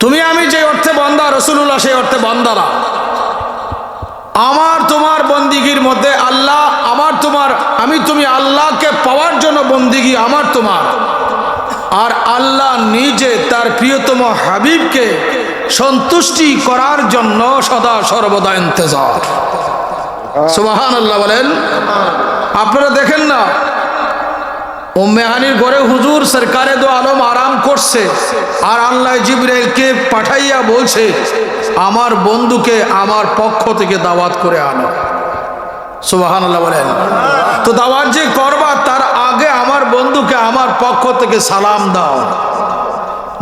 তুমি আমি যে অর্থে বন্দা রসুল্লাহ সেই অর্থে বন্দারা। আমার তোমার বন্দিগির মধ্যে আল্লাহ, আমার তোমার, আমি তুমি আল্লাহকে পাওয়ার জন্য বন্দিগি, আমার তোমার। আর আল্লাহ নিজে তার প্রিয়তম হাবিবকে সন্তুষ্টি করার জন্য সদা সর্বদা ইন্তজার। সুবাহান আল্লাহ বলেন, আপনারা দেখেন না ওম্মেহানির ঘরে হুজুর সরকারে দো আলম আরাম করছে। আর আল্লাহ জিবরাইলকে পাঠাইয়া বলছে, আমার বন্ধুকে আমার পক্ষ থেকে দাওয়াত করে আনো। সুবাহান আল্লাহ বলেন। তো দাওয়াত যে করবা, তার আগে আমার বন্ধুকে আমার পক্ষ থেকে সালাম দাও।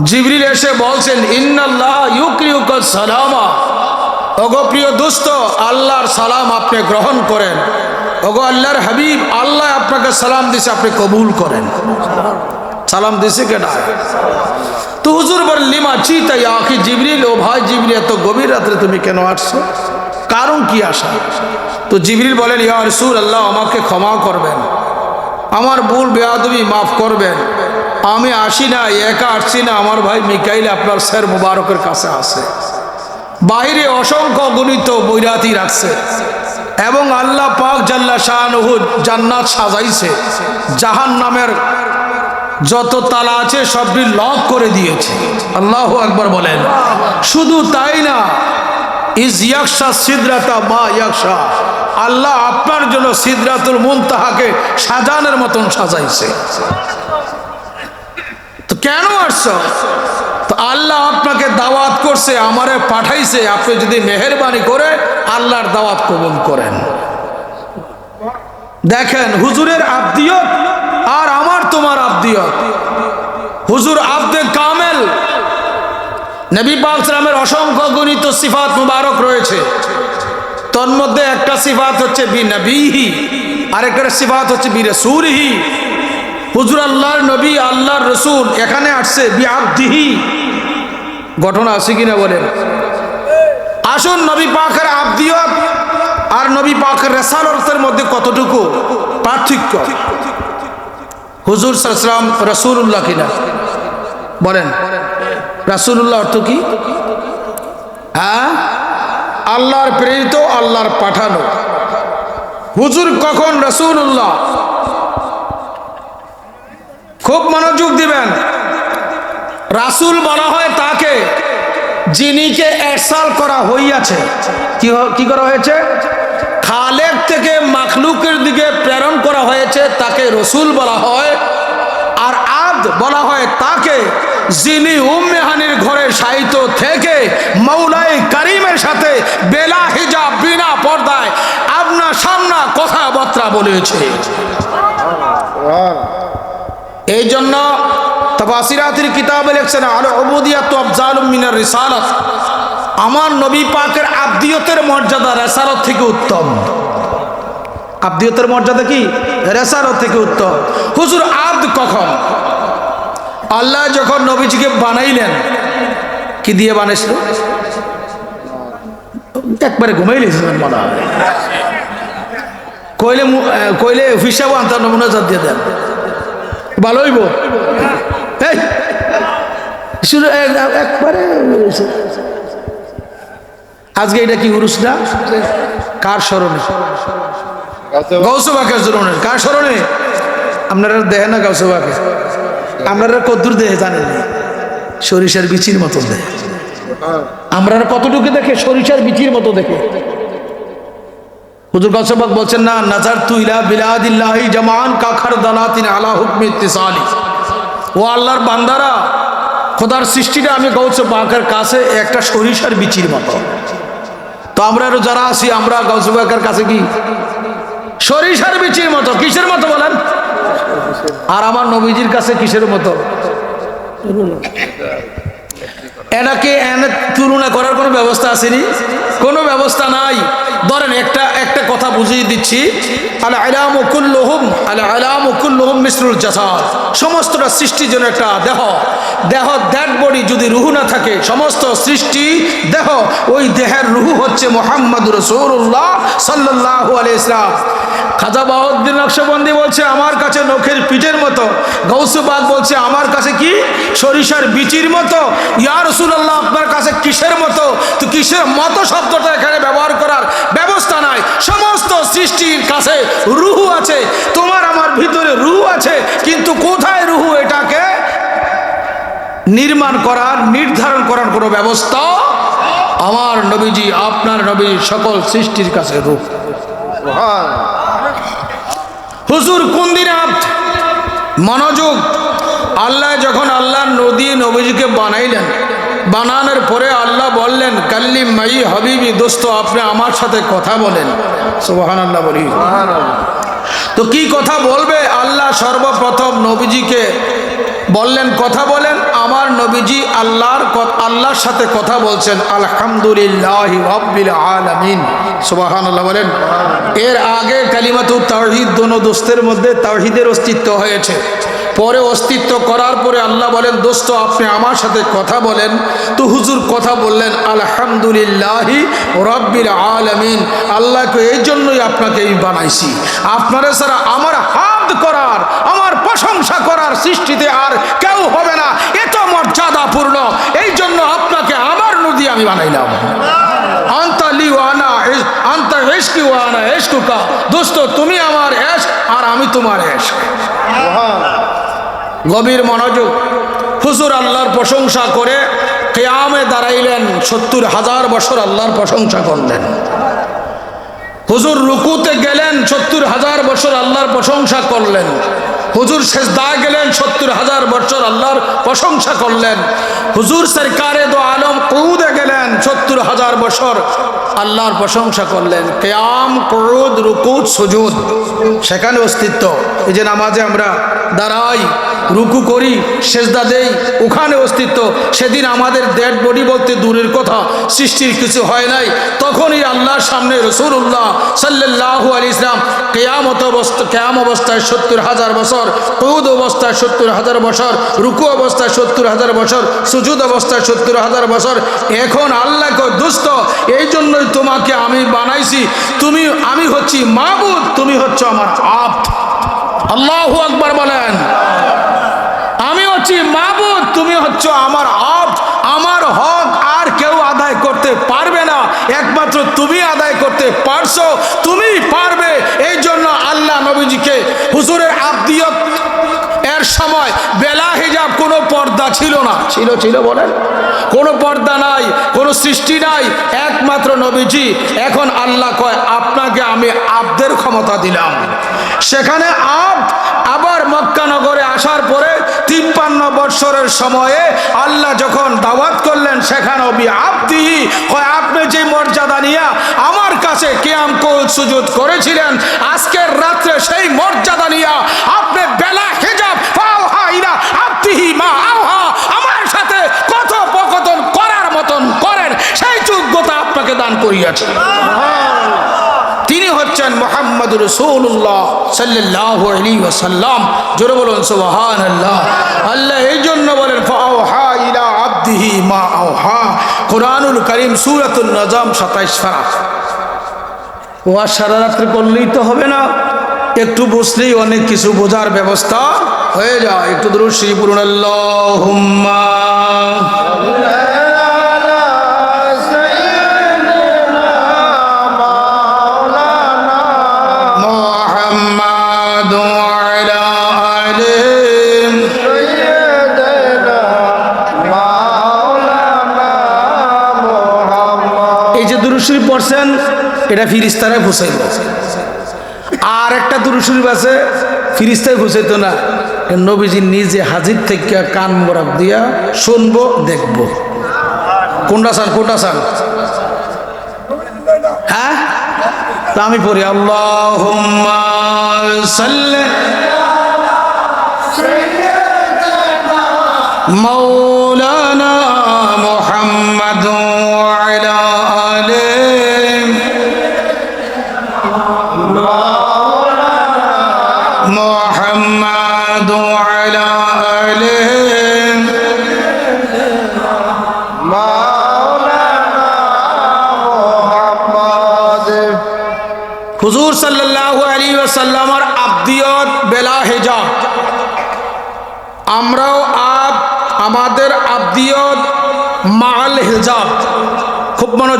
জিবরিল এসে বলছেন, ইন্নাল্লাহ ইউক্রিউকা সালামা। ওগো প্রিয় দুস্থ আল্লাহর সালাম আপনি গ্রহণ করেন। ওগো আল্লাহর হাবিব, আল্লাহ আপনাকে সালাম দিছে, আপনি কবুল করেন। সালাম দিছে কেনা তো হুজুর বলেন লিমা চিতা আখি জিবরিল, ও ভাই জিবরিল, এত গভীর রাত্রে তুমি কেন আসছো? কারণ কি আসা তো জিবরিল বলেন, ইয়া রসুল আল্লাহ আমাকে ক্ষমা করবেন। আমার ভুল বেয়াদবি মাফ করবেন। আমি আসি না একা আসছি না, আমার ভাই মিকাইল আপনার স্যার মুবারকের কাছে আসে বাইরে অসংখ্য গণিত বৈরাতি রাখছে। এবং আল্লাহ পাক জাল্লা শাহনুহু জান্নাত সাজাইছে। জাহান নামের যত তালা আছে সবটি লক করে দিয়েছে। আল্লাহ একবার বলেন। শুধু তাই না, ইজ ইয়াকশা সিদ্রাতা মা ইয়াকশা। আল্লাহ আপনার জন্য সিদ্রাতুল মুনতাহাকে সাজানোর মতন সাজাইছে। তো কেন আসছ? আল্লাহ আপনাকে দাওয়াত করছে, আমারে পাঠাইছে, আপনি যদি মেহরবানি করে আল্লাহর দাওয়াত কবুল করেন। দেখেন, হুজুরের আব্দিয়ত আর আমার তোমার আব্দিয়ত। হুজুর আব্দে কামেল। নবী পাক সালামের অসংখ্য গণিত সিফাত মুবারক রয়েছে। তন্মধ্যে একটা সিফাত হচ্ছে বি নবীহি, আরেকটা সিফাত হচ্ছে বি রসুরহি হুজুর আল্লাহর নবী, আল্লাহর রসুল এখানে আসছে বি আব্দিহি। ঘটনা আছে কিনা বলেন? আসুন, নবী পাকের আব্দিয়ত আর নবী পাকের অর্থের মধ্যে কতটুকু পার্থক্য? হুজুর সালাম রসুল্লাহ কিনা? বলেন। রাসুল্লাহ অর্থ কি? হ্যাঁ? আল্লাহর প্রেরিত, আল্লাহর পাঠানো। হুজুর কখন? রসুল্লাহ খুব মনোযোগ দিবেন। রাসুল বলা হয় তাকে যিনিকে এরসাল করা হইয়াছে। কি কি করা হয়েছে? খালেক থেকে মাখলুকের দিকে প্রেরণ করা হয়েছে তাকে রসুল বলা হয়। আর আদ বলা হয় তাকে যিনি উম্মেহানির ঘরে সাহিত্য থেকে মৌলাই করিমের সাথে বেলা হিজাব বিনা পর্দায় আপনা সামনা কথাবার্তা বলেছে। এই জন্য তফাসিরাতের কিতাবে লিখছেন, আলো অবুদিয়াত আফজাল মিনার রিসালাত। আমার নবী পাকের আব্দিয়তের মর্যাদা রেসালত থেকে উত্তম। আব্দিয়তের মর্যাদা কি? রেসালত থেকে উত্তম। হুজুর, আব্দ কখন? আল্লাহ যখন নবীজিকে বানাইলেন, কি দিয়ে বানাইছিল? একবারে ঘুমাইলেছিলেন মনে হয়। কইলে কইলে হিসাব আনতে নমুনা দিয়ে দেন। ভালো হইব? শুধু একবারে আজকে এটা কি উরুস না? কার স্মরণে? গৌসবাকের স্মরণে কার স্মরণে? আপনারা দেখেন না গৌসবাকে? আপনারা কদ্দুর দেহে জানেন সরিষার বিচির মতো দেহে। আমরা কতটুকু দেখে সরিষার বিচির মতো দেখে? হুজুর গৌসবাক বলছেন, না নাজার তুইলা বিলাদিল্লাহি জামান কাখার দালাতিন আলা হুকমি ইত্তিসালি। ও আল্লাহর বান্দারা, খোদার সৃষ্টিটা আমি গৌসে বাঁকের কাছে একটা সরিষার বিচির মতো। তো আমরা যারা আছি, আমরা গৌসে বাঁকের কাছে কি? সরিষার বিচির মতো। কিসের মতো বলেন? আর আমার নবীজির কাছে কিসের মতো? এনাকে এনে তুলনা করার কোনো ব্যবস্থা আসেনি। কোনো ব্যবস্থা নাই। ধরেন একটা একটা কথা বুঝিয়ে দিচ্ছি। আল আলাম কুল্লুহুম, আল আলাম কুল্লুহুম মিসরুল জাসাদ। সমস্তটা সৃষ্টির জন্য একটা দেহ। দেহ দ্যাট বডি যদি রুহু না থাকে, সমস্ত সৃষ্টি দেহ। ওই দেহের রুহু হচ্ছে মোহাম্মদ রসৌল্লাহ সাল্লাহ আলি ইসলাম খাজা বাহুদ্দিন নকশবন্দি বলছে, আমার কাছে নখের পিঠের মতো। গৌসুবাদ বলছে, আমার কাছে কি? সরিষার বিচির মতো? ইয়া রসুল্লাহ আপনার কাছে কিসের মতো? তো কিসের মতো শব্দটা এখানে ব্যবহার করার ব্যবস্থা নাই। সমস্ত সৃষ্টির কাছে রুহু আছে, তোমার আমার ভিতরে রুহু আছে, কিন্তু কোথায় রুহু এটাকে নির্মাণ করার, নির্ধারণ করার কোনো ব্যবস্থা আমার নবীজি, আপনার নবী সকল সৃষ্টির কাছে রূপ হুজুর, কোন দিন আপ- মনোযোগ? আল্লাহ যখন আল্লাহ নদী নবীজিকে বানাইলেন, বানানোর পরে আল্লাহ বললেন, কাল্লি মাই হাবিবি, দোস্ত, আপনি আমার সাথে কথা বলেন। সোহান আল্লাহ বলি। তো কি কথা বলবে? আল্লাহ সর্বপ্রথম নবীজিকে বললেন, কথা বলেন। আমার নবীজি আল্লাহর আল্লাহর সাথে কথা বলছেন, আলহামদুলিল্লাহ বলেন, এর আগে কালিমাতু তাহিদ দোনো দোস্তের মধ্যে তাহিদের অস্তিত্ব হয়েছে। পরে অস্তিত্ব করার পরে আল্লাহ বলেন, দোস্ত, আপনি আমার সাথে কথা বলেন। তো হুজুর কথা বললেন, আলহামদুলিল্লাহি রব্বিল আলামিন। আল্লাহকে এই জন্যই আপনাকে আমি বানাইছি। আপনারা ছাড়া আমার হাত করার, আমার প্রশংসা করার সৃষ্টিতে আর কেউ হবে না। এত মর্যাদাপূর্ণ। এই জন্য আপনাকে আমার নদী আমি বানাইলাম। আন্তা দোস্ত, তুমি আমার এশ আর আমি তোমার এশ গভীর মনোযোগ। হুজুর আল্লাহর প্রশংসা করে কেয়ামে দাঁড়াইলেন সত্তর হাজার বছর আল্লাহর প্রশংসা করলেন। হুজুর রুকুতে গেলেন সত্তর হাজার বছর আল্লাহর প্রশংসা করলেন। হুজুর শেষদা গেলেন সত্তর হাজার বছর আল্লাহর প্রশংসা করলেন। হুজুর সরকারে দো আলম কৌদে গেলেন সত্তর হাজার বছর আল্লাহর প্রশংসা করলেন। কেয়াম, কৌদ, রুকুদ, সুজুদ, সেখানে অস্তিত্ব। এই যে নামাজে আমরা দাঁড়াই রুকু করি, সেজদা দেই, ওখানে অস্তিত্ব। সেদিন আমাদের ডেড বডি বলতে দূরের কথা, সৃষ্টির কিছু হয় নাই। তখনই আল্লাহর সামনে রসুল্লাহ সাল্লাহ আলী ইসলাম কেয়ামত অবস্থা, কেয়াম অবস্থায় সত্তর হাজার বছর, কৌদ অবস্থায় সত্তর হাজার বছর, রুকু অবস্থায় সত্তর হাজার বছর, সুজুদ অবস্থায় সত্তর হাজার বছর। এখন আল্লাহকে দুস্থ এই জন্যই তোমাকে আমি বানাইছি। তুমি, আমি হচ্ছি মাবুদ, তুমি হচ্ছ আমার আপ আল্লাহ আকবার বলেন। হচ্ছি মাবুদ তুমি হচ্ছ আমার হক আমার হক আর কেউ আদায় করতে পারবে না। একমাত্র তুমি আদায় করতে পারছ তুমি পারবে। এই জন্য আল্লাহ নবীজিকে হুজুরের আব্দিয়ত এর সময় বেলা হিজাব কোনো পর্দা ছিল না। ছিল ছিল বলেন। কোনো পর্দা নাই কোনো সৃষ্টি নাই। একমাত্র নবীজি। এখন আল্লাহ কয় আপনাকে আমি আব্দের ক্ষমতা দিলাম। সেখানে আব আবার মক্কানগরে আসার পরে তিপ্পান্ন বৎসরের সময়ে আল্লাহ যখন দাওয়াত করলেন, সেখানে অবি আপদি হয় আপনি যে মর্যাদা নিয়ে আমার কাছে কেয়াম কোল সুজুদ করেছিলেন, আজকের রাত্রে সেই মর্যাদা নিয়ে আপনি বেলা হেজাব মা আমার সাথে কথোপকথন করার মতন করেন। সেই যোগ্যতা আপনাকে দান করিয়াছে। তিনি হচ্ছেন মোহাম্মদ রসুল্লাহ সাল্লাহ আলী ওসাল্লাম জোরে বলুন সুবাহান আল্লাহ আল্লাহ এই জন্য বলেন, ফাওহা ইলা আব্দিহি মা আওহা। কোরআনুল করিম সুরাতুল নজম, সাতাইশ ফারা ও আর সারা রাত্রি করলেই তো হবে না। একটু বসলেই অনেক কিছু বোঝার ব্যবস্থা হয়ে যায়। একটু দূর শ্রী পুরুন আল্লাহুম্মা। এটা ফিরিস্তানে ফুসাইল আর একটা দুরুশরীফ আছে, ফিরিস্তায় ফুসাইতো না। নবীজি নিজে হাজির থেকে কান মোরাব দিয়া শুনব, দেখব। কোনটা চান কোনটা চান? হ্যাঁ? আমি পড়ি আল্লাহ সাল্লে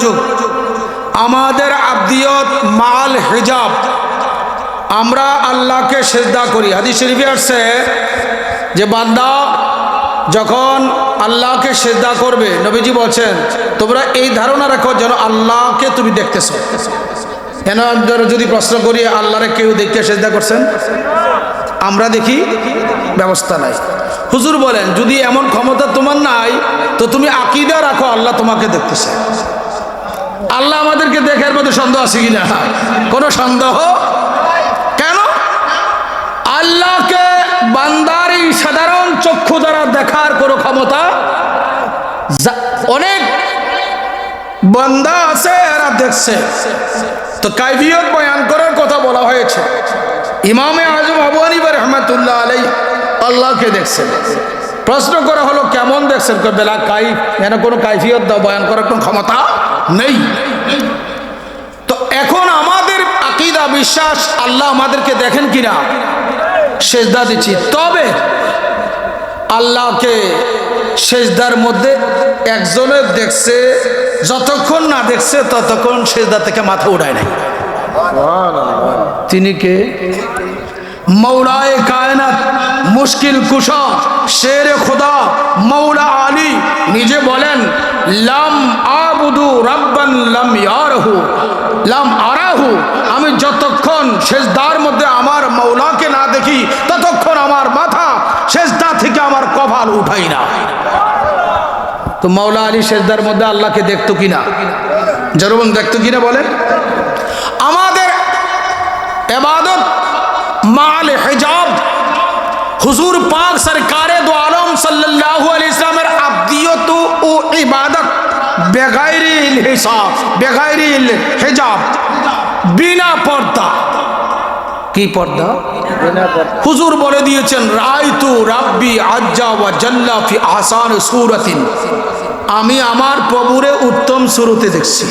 মনোযোগ। আমাদের আব্দিয়ত মাল হেজাব। আমরা আল্লাহকে সেজদা করি। হাদিস শরীফে আসছে যে, বান্দা যখন আল্লাহকে সেজদা করবে, নবীজি বলছেন, তোমরা এই ধারণা রাখো যেন আল্লাহকে তুমি দেখতেছো। কেন যদি প্রশ্ন করি, আল্লাহরে কেউ দেখতে সেজদা করছেন? আমরা দেখি ব্যবস্থা নাই। হুজুর বলেন, যদি এমন ক্ষমতা তোমার নাই, তো তুমি আকিদা রাখো, আল্লাহ তোমাকে দেখতেছে। আল্লাহ আমাদেরকে দেখার মধ্যে সন্দেহ আছে কিনা? কোনো সন্দেহ? কেন? আল্লাহকে বান্দার এই সাধারণ চক্ষু দ্বারা দেখার কোনো ক্ষমতা অনেক বান্দা আছে এরা দেখছে। তো কাইফিয়ত বয়ান করার কথা বলা হয়েছে। ইমামে আজম আবু হানিফা রহমাতুল্লাহ আলাই আল্লাহকে দেখছেন প্রশ্ন করা হলো, কেমন দেখছেন? বেলা কাইফ এনে কোনো কাইফিয়ত বয়ান করার কোনো ক্ষমতা? নেই। তো এখন আমাদের আকিদা, বিশ্বাস আল্লাহ আমাদেরকে দেখেন কিনা? সেজদা দিচ্ছি। তবে আল্লাহকে সেজদার মধ্যে একজনের দেখছে, যতক্ষণ না দেখছে ততক্ষণ সেজদা থেকে মাথা উঠায় নাই। তিনি কে? মৌলায় কায়নাত, মুশকিল কুশা শের খোদা, মৌলা আলী নিজে বলেন, লাম আবুদু রাব্বান লাম ইয়ারহু, লাম আরাহু। আমি যতক্ষণ সেজদার মধ্যে আমার মৌলাকে না দেখি, ততক্ষণ আমার মাথা সেজদা থেকে আমার কপাল উঠাই না। তো মৌলা আলী সেজদার মধ্যে আল্লাহকে দেখতো কিনা? জরুবন দেখতো কিনা বলেন? আমাদের এবাদত মাল হেজাব, হুজুর পাক সরকারে দো আলম সাল্লাল্লাহু আলাইহি ইসলামের আব্দিয়ত ও ইবাদত বেগাইরিল হিসাব বেগাইরিল হেজাব। বিনা পর্দা। কি পর্দা? হুজুর বলে দিয়েছেন রায়তু রাব্বি আজ্জা ওয়া জাল্লা ফি আহসান সুরাতিন। আমি আমার প্রভুরে উত্তম সুরতে দেখছি।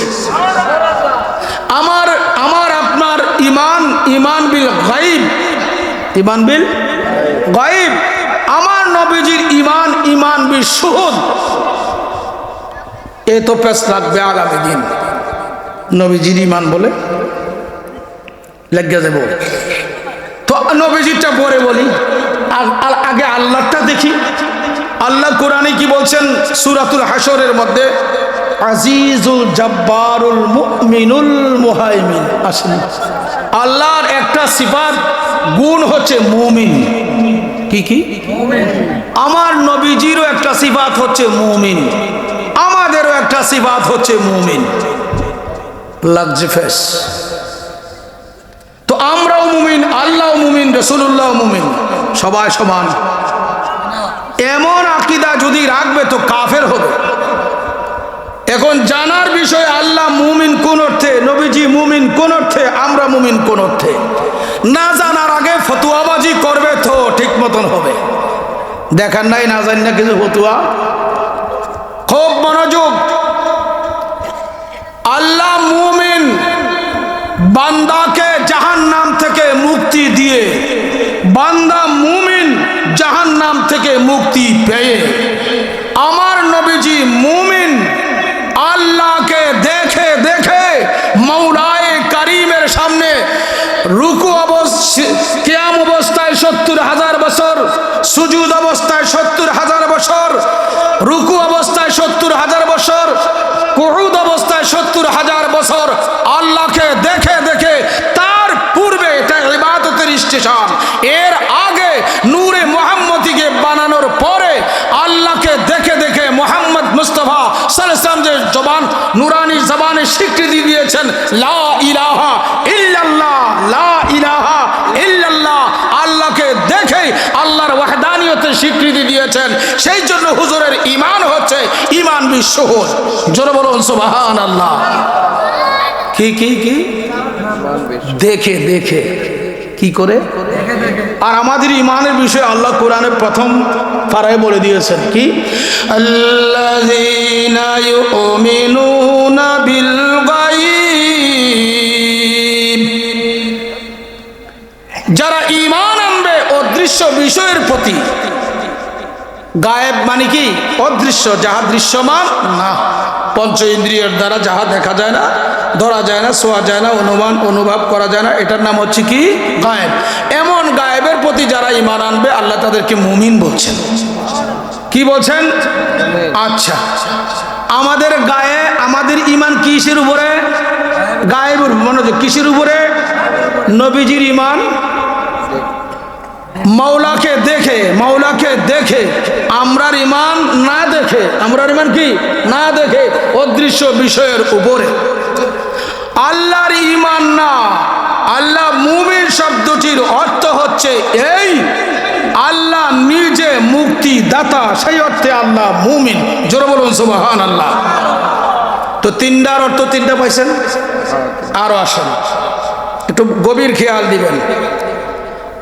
আমার আমার আপনার ইমান ইমান বিল গাইব ইমান বিল গাইব আমার নবীজির ইমান ইমান বিল সুহুদ এ তো পেশ লাগবে আগামী দিন। নবীজির ইমান বলে লেগে দেব তো নবীজিরটা পরে বলি আ- আ- আগে আল্লাহটা দেখি। আল্লাহ কোরআনে কি বলছেন? সুরাতুল হাসরের মধ্যে আজিজুল জব্বারুল মুমিনুল মুহাইমিন। আসেন। আল্লাহর একটা সিফাত গুণ হচ্ছে মুমিন। কি কি? আমার নবীজিরও একটা সিফাত হচ্ছে মুমিন। একটা সিফাত হচ্ছে মুমিন। লাগছে ফেস। তো আমরাও মুমিন আল্লাহ মুমিন রসুল্লাহ মুমিন, সবাই সমান। এমন আকিদা যদি রাখবে তো কাফের হবে। এখন জানার বিষয়, আল্লাহ মুমিন কোন অর্থে, নবীজি মুমিন কোন অর্থে, আমরা মুমিন কোন অর্থে? না জানার আগে ফতুয়াবাজি করবে তো ঠিক মতন হবে। দেখার নাই, না জানি না কিছু ফতুয়া। খুব মনোযোগ আল্লাহ মুমিন বান্দাকে জাহান নাম থেকে মুক্তি দিয়ে, বান্দা মুমিন জাহান নাম থেকে মুক্তি পেয়ে, আমার নবীজি মুমিন আল্লাহকে দেখে দেখে মৌলায় কারিমের সামনে রুকু কিয়াম অবস্থায় সত্তর হাজার বছর, সুজুদ অবস্থায় সত্তর হাজার বছর, রুকু অবস্থায় সত্তর হাজার বছর কুহুদ অবস্থায় সত্তর হাজার বছর আল্লাহকে দেখে দেখে তার পূর্বে এটা ইবাদতের স্টেশন। এর আগে নূরে মোহাম্মদীকে বানানোর পরে আল্লাহকে দেখে দেখে মোহাম্মদ মুস্তফা সালাম যে জবান নুরানি জবানে স্বীকৃতি দিয়েছেন, লা ইলাহা ইল্লাল্লাহ স্বীকৃতি দিয়েছেন। সেই জন্য হুজুরের ইমান হচ্ছে ইমান বিশ্বহুদ জোরে বলুন সুবহান আল্লাহ কি কি কি? দেখে দেখে। কি করে? আর আমাদের ইমানের বিষয়ে আল্লাহ কোরআনে প্রথম পারায় বলে দিয়েছেন, কি? যারা ইমান অদৃশ্য বিষয়ের প্রতি। গায়েব মানে কি? অদৃশ্য, যাহা দৃশ্যমান না। পঞ্চ ইন্দ্রিয়ের দ্বারা যাহা দেখা যায় না, ধরা যায় না, শোয়া যায় না, অনুমান, অনুভব করা যায় না, এটার নাম হচ্ছে কি? গায়েব। এমন গায়েবের প্রতি যারা ইমান আনবে, আল্লাহ তাদেরকে মুমিন বলছেন। কি বলছেন? আচ্ছা। আমাদের গায়ে, আমাদের ইমান কিসের উপরে? গায়েবের মনোযোগ কিসের উপরে? নবীজির ইমান মাওলাকে দেখে মাওলাকে দেখে, আমরার ইমান না দেখে, আমরার ইমান কি? না দেখে, অদৃশ্য বিষয়ের উপরে। আল্লাহর ইমান না, আল্লাহ মুমিন শব্দটির অর্থ হচ্ছে এই, আল্লাহ নিজে মুক্তি দাতা সেই অর্থে আল্লাহ মুমিন। জোরে বলুন সুবাহান আল্লাহ তো তিনটার অর্থ তিনটা পাইছেন? আরও আসেন। একটু গভীর খেয়াল দিবেন।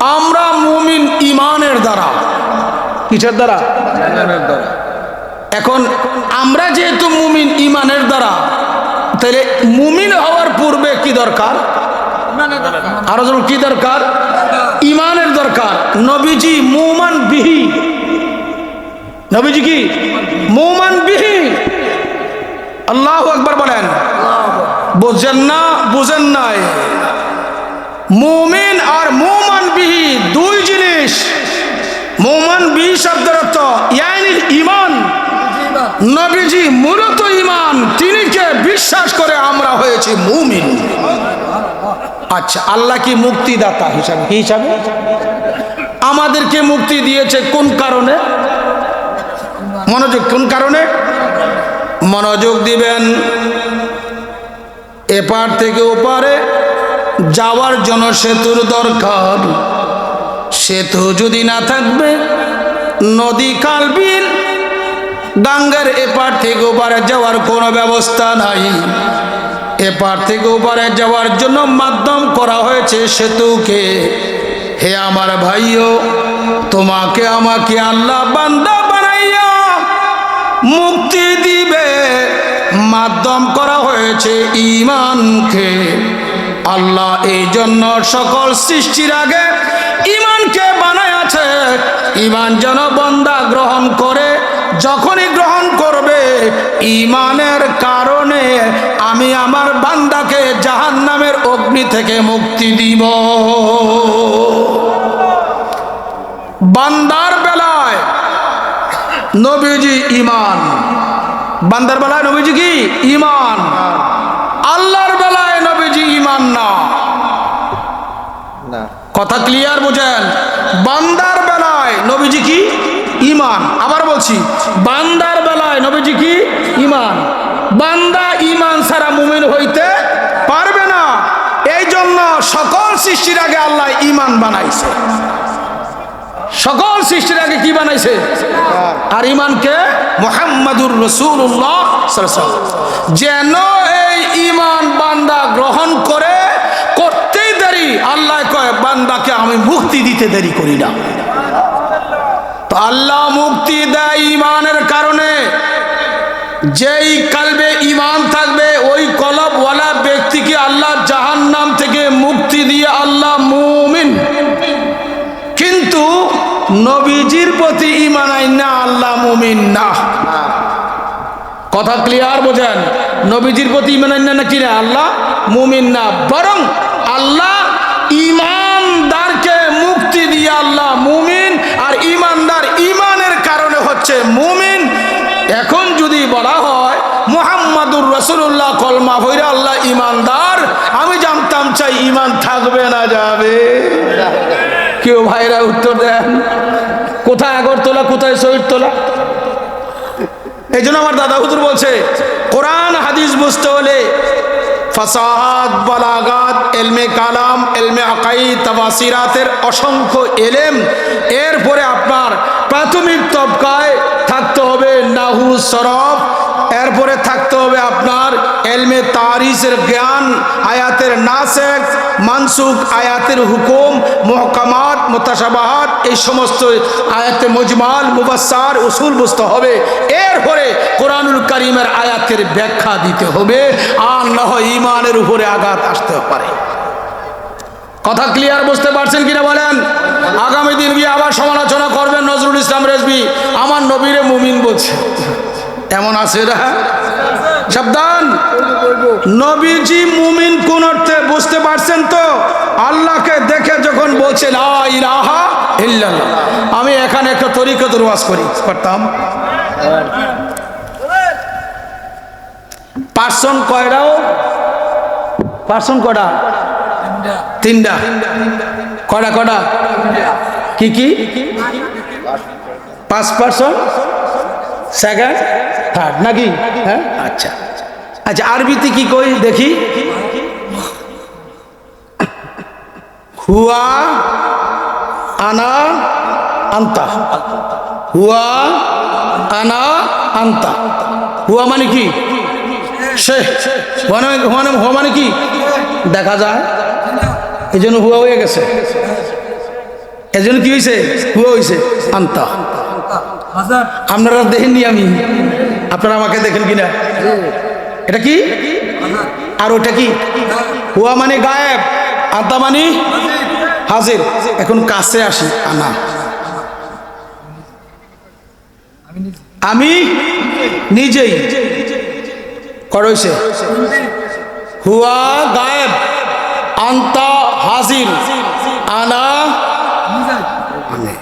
আমরা মুমিন ইমানের দ্বারা। কিসের দ্বারা? এখন আমরা যেহেতু মুমিন ইমানের দ্বারা তাহলে মুমিন হওয়ার পূর্বে কি দরকার? আরও যেন কি দরকার? ইমানের দরকার। নবীজি মুমান বিহি নবীজি কি? মুমান বিহি আল্লাহ একবার বলেন। বুঝেন না বুঝেন নাই। মুমিন আর মুমান দুই জিনিস। মুমান বিহি শব্দের ইমান নবীজি মূলত ইমান তিনিকে বিশ্বাস করে আমরা হয়েছি মুমিন। আচ্ছা আল্লাহ কি মুক্তিদাতা হিসাবে? হিসাবে? আমাদেরকে মুক্তি দিয়েছে কোন কারণে? মনোযোগ কোন কারণে? মনোযোগ দিবেন এপার থেকে ওপারে। যাওয়ার জন্য সেতুর দরকার। সেতু যদি না থাকবে, নদী কালবিল গাঙ্গার এপার থেকে ওপারে যাওয়ার কোনো ব্যবস্থা নাই। এপার থেকে ওপারে যাওয়ার জন্য মাধ্যম করা হয়েছে সেতুকে। হে আমার ভাইও, তোমাকে আমাকে আল্লাহ বান্দা বানাইয়া মুক্তি দিবে। মাধ্যম করা হয়েছে ইমানকে আল্লাহ এই জন্য সকল সৃষ্টির আগে ইমানকে বানায় আছে। ইমান যেন বন্দা গ্রহণ করে, যখনই গ্রহণ করবে ইমানের কারণে আমি আমার বান্দাকে জাহান নামের অগ্নি থেকে মুক্তি দিব। বান্দার বেলায় নবীজি ইমান বান্দার বেলায় নবীজি কি? ইমান আল্লাহর বেলায় নবীজি ইমান না কথা ক্লিয়ার বোঝেন? বান্দার বেলায় নবীজি কি? ইমান আবার বলছি, বান্দার বেলায় নবীজি কি? ইমান বান্দা ইমান ছাড়া মুমিন হইতে পারবে না। এই জন্য সকল সৃষ্টির আগে আল্লাহ ইমান বানাইছে। সকল সৃষ্টির আগে কি বানাইছে? আর ইমানকে মোহাম্মদুর রসুল্লাহ যেন এই ইমান বান্দা গ্রহণ করে করতেই দেরি আল্লাহ কয় বান্দাকে আমি মুক্তি দিতে দেরি করি না। তো আল্লাহ মুক্তি দেয় ইমানের কারণে। যেই কালবে ইমান থাকবে, ওই কলবওয়ালা ব্যক্তিকে আল্লাহ জাহান্নাম থেকে মুক্তি দিয়ে আল্লাহ মুমিন। কিন্তু নবীজির প্রতি ইমান আইন না, আল্লাহ মুমিন না। কথা ক্লিয়ার বোঝেন? নবীজির প্রতি ইমান আইন না নাকি না, আল্লাহ মুমিন না। বরং আল্লাহ আল্লাহ মুমিন আর ইমানদার ইমানের কারণে হচ্ছে মুমিন। এখন যদি বলা হয়, মোহাম্মদুর রসুল্লাহ কলমা ভৈরা আল্লাহ ইমানদার, আমি জানতাম চাই ইমান থাকবে না যাবে। কেউ ভাইরা উত্তর দেন, কোথায় আগরতলা, কোথায় শহীদতলা এই জন্য আমার দাদা হুজুর বলছে, কোরআন, হাদিস বুঝতে হলে ফাসাহাত বালাগাত এলমে কালাম এলমে আকাই তাবাসিরাতের অসংখ্য এলেম। এরপরে আপনার প্রাথমিক তবকায় থাকতে হবে নাহু সরফ, এরপরে থাকতে হবে আপনার এলমে তারিসের জ্ঞান, আয়াতের নাসেক মানসুক আয়াতের হুকুম, মহকামাত, মোতাসাবাহাত, এই সমস্ত আয়াতে মজমাল মুবাসার উসুল বুঝতে হবে। এরপরে কোরআনুল করিমের আয়াতের ব্যাখ্যা দিতে হবে, আর না হয় ইমানের উপরে আঘাত আসতে পারে। কথা ক্লিয়ার বুঝতে পারছেন কিনা বলেন? আগামী দিন গিয়ে আবার সমালোচনা করবেন নজরুল ইসলাম রেজবি আমার নবীরে মুমিন বলছে। এমন আছে এরা সাবধান। নবীজি মুমিন কোন অর্থে বুঝতে পারছেন তো? আল্লাহকে দেখে যখন বলছে লা ইলাহা ইল্লাল্লাহ আমি এখানে একটা তরিকত ওয়াজ করি। করতাম? পার্সন কয়টাও পার্সন কটা তিনটা। কটা কটা কি কি? পাঁচ পার্সন সেকেন্ড থার্ড নাকি? হ্যাঁ? আচ্ছা। আচ্ছা আরবিতে কি কই দেখি? হুয়া আনা আন্তা। হুয়া আনা আন্তা। হুয়া মানে কি? সে মানে- মানে- হুয়া মানে কি? দেখা যায়। এই জন্য হুয়া হয়ে গেছে। এই জন্য কি হয়েছে হুয়া হয়েছে আন্তা। আপনারা দেখেননি আমি। আপনারা আমাকে দেখেন কিনা? এটা কি? আর ওটা কি? হুয়া মানে গায়েব আন্তা মানে হাজির। এখন কাছে আসি। আনা। আমি নিজেই করইছে হুয়া গায়েব আন্তা হাজির। আনা আমি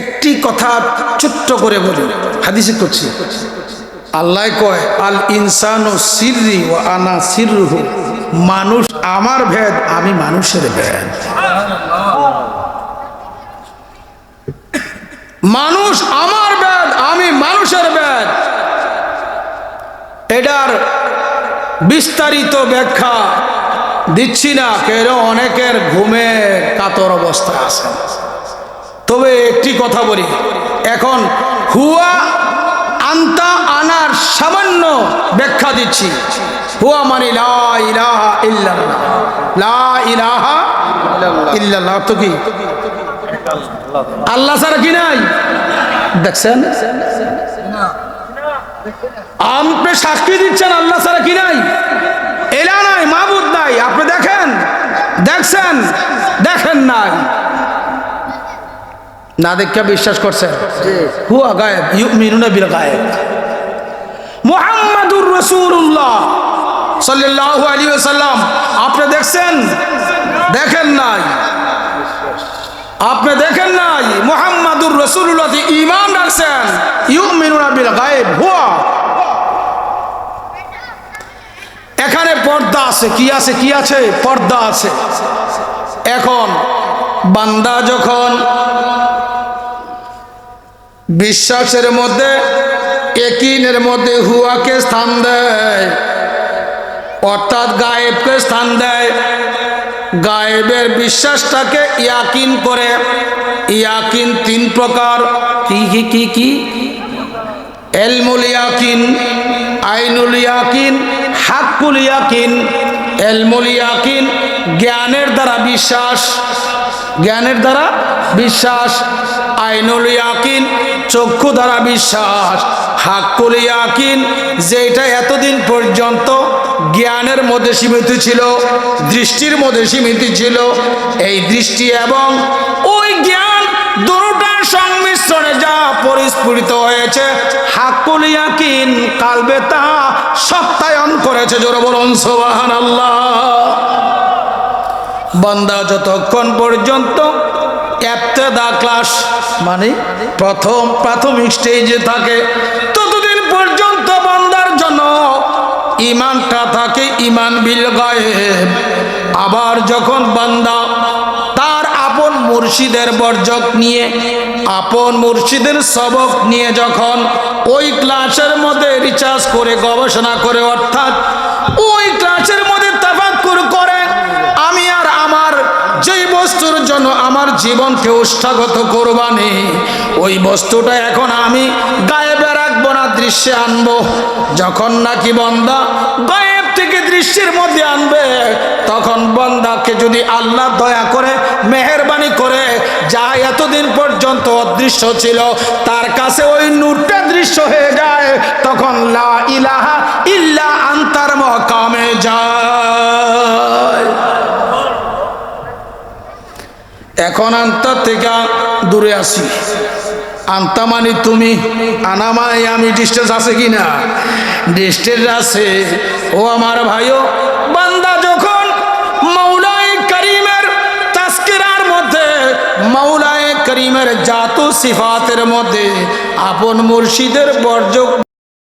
একটি কথা ছোট্ট করে বলি, হাদিসে করছি। আল্লাহ কয়, আল ইনসান ও সিররি ও আনা সিররুহু। মানুষ আমার ভেদ, আমি মানুষের ভেদ। মানুষ আমার বেদ আমি মানুষের বেদ এটার বিস্তারিত ব্যাখ্যা দিচ্ছি না কেন অনেকের ঘুমে কাতর অবস্থা আছে। তবে একটি কথা বলি, এখন হুয়া আন্তা আনার সামান্য ব্যাখ্যা দিচ্ছি। হুয়া মানে লা ইলাহা ইল্লাল্লাহ। লা অর্থ কি? আল্লাহ ছাড়া কি নাই? দেখছেন? আপনি সাক্ষী দিচ্ছেন, আল্লাহ ছাড়া কি নাই? এলা নাই মাহবুদ নাই আপনি দেখেন? দেখছেন? দেখেন নাই। না দেখে বিশ্বাস করছেন? হুয়া গায়েব ইউমিনুনা বিল গায়েব। মুহাম্মাদুর রাসূলুল্লাহ সাল্লাল্লাহু আলাইহি ওয়াসাল্লাম আপনি দেখছেন? দেখেন নাই। আপনি দেখেন নাই? মুহাম্মাদুর রাসূলুল্লাহ ঈমান রাখছেন ইউমিনুনা বিল গায়েব হুয়া। এখানে পর্দা আছে, কি আছে কি আছে? পর্দা আছে। এখন বান্দা যখন বিশ্বাসের মধ্যে, একিনের মধ্যে হুয়াকে স্থান দেয়, অর্থাৎ গায়েবকে স্থান দেয়, গায়েবের বিশ্বাসটাকে ইয়াকিন করে, ইয়াকিন তিন প্রকার, কি কি কি কি? এলমুল ইয়াকিন, আইনুল ইয়াকিন হাক্কুল ইয়াকিন, এলমুল ইয়াকিন, জ্ঞানের দ্বারা বিশ্বাস, জ্ঞানের দ্বারা বিশ্বাস, আইনুল ইয়াকিন, চক্ষু দ্বারা বিশ্বাস, হাক্কুল ইয়াকিন যেটা এতদিন পর্যন্ত জ্ঞানের মধ্যে সীমিত ছিল, দৃষ্টির মধ্যে সীমিত ছিল, এই দৃষ্টি এবং ওই জ্ঞান দুটার সংমিশ্রণে যা পরিস্ফুটিত হয়েছে হাকুল ইয়াকিন, কালবে তা সত্যায়ন করেছে, জোরে বলুন আল্লাহ বান্দা যতক্ষণ পর্যন্ত এফতেদা ক্লাস মানে প্রথম, প্রাথমিক স্টেজে থাকে, ততদিন পর্যন্ত বান্দার জন্য ইমানটা থাকে ইমান বিল আবার যখন বান্দা তার আপন মুর্শিদের বর্জক নিয়ে আপন মুর্শিদের সবক নিয়ে যখন ওই ক্লাসের মধ্যে রিচার্জ করে, গবেষণা করে, অর্থাৎ ওই ক্লাসের মধ্যে তাফাক্কুর করে, আমি আর আমার যেই বস্তুর জন্য আমার জীবনকে উষ্ঠাগত করবানি ওই বস্তুটা এখন আমি গায়েবে রাখব না, দৃশ্যে আনব। যখন নাকি বন্দা গায়েব থেকে দৃশ্যের মধ্যে আনবে, তখন বন্দাকে যদি আল্লাহ দয়া করে, মেহরবানি করে, যা এতদিন পর্যন্ত অদৃশ্য ছিল, তার কাছে ওই নূরটা দৃশ্য হয়ে যায়, তখন লা ইলাহা ইল্লা আন্তার মকামে যায়। এখন আন্তর থেকে দূরে আসি আন্তামানি তুমি আনামাই আমি ডিস্টেন্স আছে কি না ডিস্টেন্স আছে ও আমার ভাইও, বান্দা যখন মৌলাই করিমের তাস্কিরার মধ্যে মৌলায় করিমের জাতু সিফাতের মধ্যে, আপন মুর্শিদের বর্জ